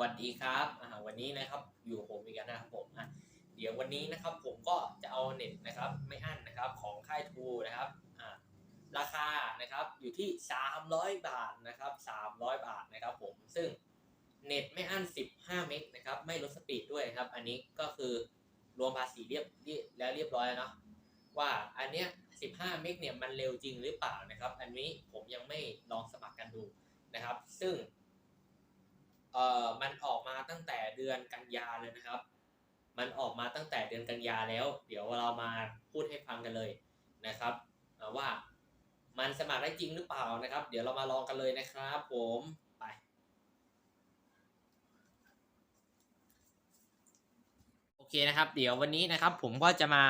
วัสดีครับวันนี้นะครับอยู่ผมอีกแล้วนะครับผมเดี๋ยววันนี้นะครับผมก็จะเอาเน็ตนะครับไม่อั้นนะครับของค่ายทูนะครับราคานะครับอยู่ที่ 300 บาทนะครับ300 บาทนะครับผมซึ่งเน็ตไม่อั้น 15 เมกนะครับไม่ลดสปีดด้วยครับ อันนี้ก็คือรวมภาษีเรียบเรียบแล้วเรียบร้อยแล้วเนาะว่าอันเนี้ย 15 เมกเนี่ยมันเร็วจริงหรือเปล่านะครับ อันนี้ผมยังไม่ลองสมัครกันดูนะครับ ซึ่ง เอ่อมันออกมาตั้งแต่เดือนกันยาเลยนะครับ มันออกมาตั้งแต่เดือนกันยาแล้ว เดี๋ยวเรามาพูดให้ฟังกันเลยนะครับว่ามันสมัครได้จริงหรือเปล่านะครับ เดี๋ยวเรามาลองกันเลยนะครับผมไปโอเคนะครับ เดี๋ยววันนี้นะครับ ผมก็จะมา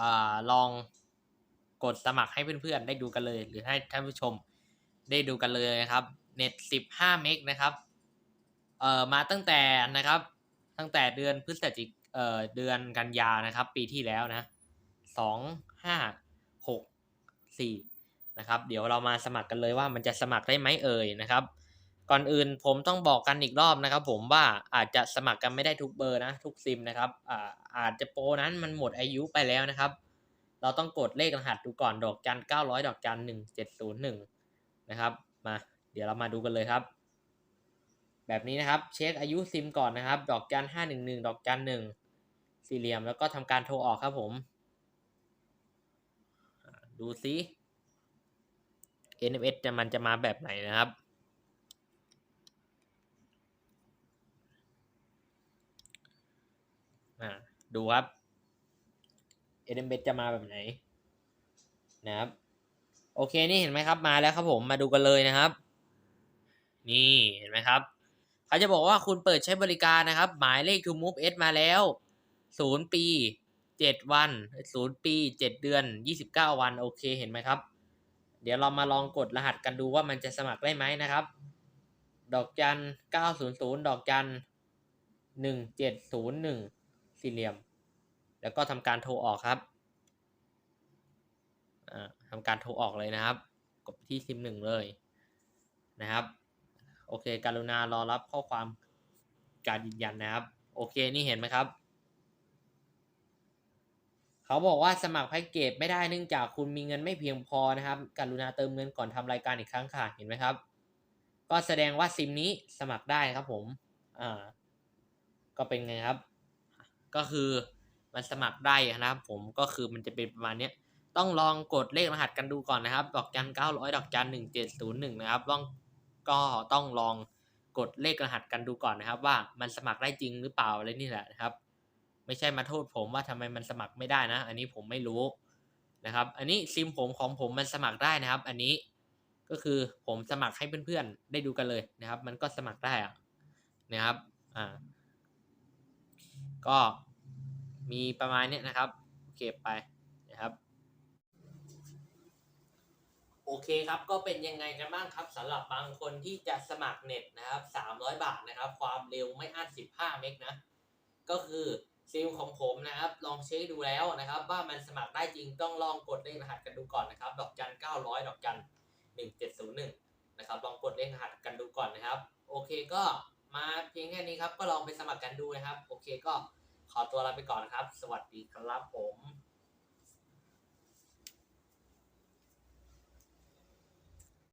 อ่อลองกดสมัครให้เพื่อนๆได้ดูกันเลย หรือให้ท่านผู้ชมได้ดูกันเลยนะครับเน็ต15 เมกนะครับ เอ่อมาตั้งแต่นะครับ ตั้งแต่เดือนพฤศจิกเอ่อเดือนกันยานะครับ ปีที่แล้วนะสองห้าหกสี่นะครับ เดี๋ยวเรามาสมัครกันเลยว่ามันจะสมัครได้ไหมเอ่ยนะครับ ก่อนอื่นผมต้องบอกกันอีกรอบนะครับ ผมว่าอาจจะสมัครกันไม่ได้ทุกเบอร์นะ ทุกซิมนะครับอ่าอาจจะโปรนั้นมันหมดอายุไปแล้วนะครับ เราต้องกดเลขรหัสดูก่อนดอกจัน900ดอกจัน1701นะครับ มา เดี๋ยวเรามาดูกันเลยครับ แบบนี้นะครับ เช็คอายุซิมก่อนนะครับ ดอกจัน511ดอกจัน1สี่เหลี่ยมแล้วก็ทำการโทรออกครับผมอ่าดูซิ NFS จะมันจะมาแบบไหนนะครับอ่าดูครับ NFS จะมาแบบไหน นะครับ โอเคนี่เห็นไหมครับมาแล้วครับผมมาดูกันเลยนะครับ นี่เห็นไหมครับ เขาจะบอกว่าคุณเปิดใช้บริการนะครับ หมายเลข To Move S มาแล้วศูนย์ปีเจ็ดวันศูนย์ปีเจ็ดเดือนยี่สิบเก้าวัน โอเคเห็นไหมครับ เดี๋ยวเรามาลองกดรหัสกันดูว่ามันจะสมัครได้ไหมนะครับ ดอกจันเก้าศูนย์ศูนย์ดอกจันหนึ่งเจ็ดศูนย์หนึ่งสี่เหลี่ยม แล้วก็ทำการโทรออกครับอ่าทำการโทรออกเลยนะครับ กดที่ซิมหนึ่งเลยนะครับ โอเค การุณารอรับข้อความการยืนยันนะครับ โอเคนี่เห็นไหมครับ เขาบอกว่าสมัครแพ็กเกจไม่ได้เนื่องจากคุณมีเงินไม่เพียงพอนะครับ กรุณาเติมเงินก่อนทำรายการอีกครั้งค่ะเห็นไหมครับ ก็แสดงว่าซิมนี้สมัครได้ครับผมอ่าก็เป็นไงครับ ก็คือมันสมัครได้นะครับ ผมก็คือมันจะเป็นประมาณนี้ต้องลองกดเลขรหัสกันดูก่อนนะครับ ดอกจัน900ดอกจัน1701นย์หนึ่งนะครับต้อง ก็ต้องลองกดเลขรหัสกันดูก่อนนะครับ ว่ามันสมัครได้จริงหรือเปล่าอะไรนี่แหละนะครับ ไม่ใช่มาโทษผมว่าทำไมมันสมัครไม่ได้นะ อันนี้ผมไม่รู้นะครับ อันนี้ซิมผมของผมมันสมัครได้นะครับ อันนี้ก็คือผมสมัครให้เพื่อนๆ ได้ดูกันเลยนะครับ มันก็สมัครได้อะนะครับอ่าก็มีประมาณเนี้ยนะครับโอเคไปนะครับ เคครับ ก็เป็นยังไงกันบ้างครับสำหรับบางคนที่จะสมัครเน็ตนะครับ 300 บาทนะครับ ความเร็วไม่อั้น15 เมกนะ ก็คือซิมของผมนะครับ ลองเช็คดูแล้วนะครับ ว่ามันสมัครได้จริงต้องลองกดเลขรหัสกันดูก่อนนะครับ ดอกจัน 900 ดอกจัน 1701 นะครับ ลองกดเลขรหัสกันดูก่อนนะครับ โอเคก็มาเพียงแค่นี้ครับ ก็ลองไปสมัครกันดูนะครับ โอเคก็ขอตัวลาไปก่อนครับ สวัสดีครับผม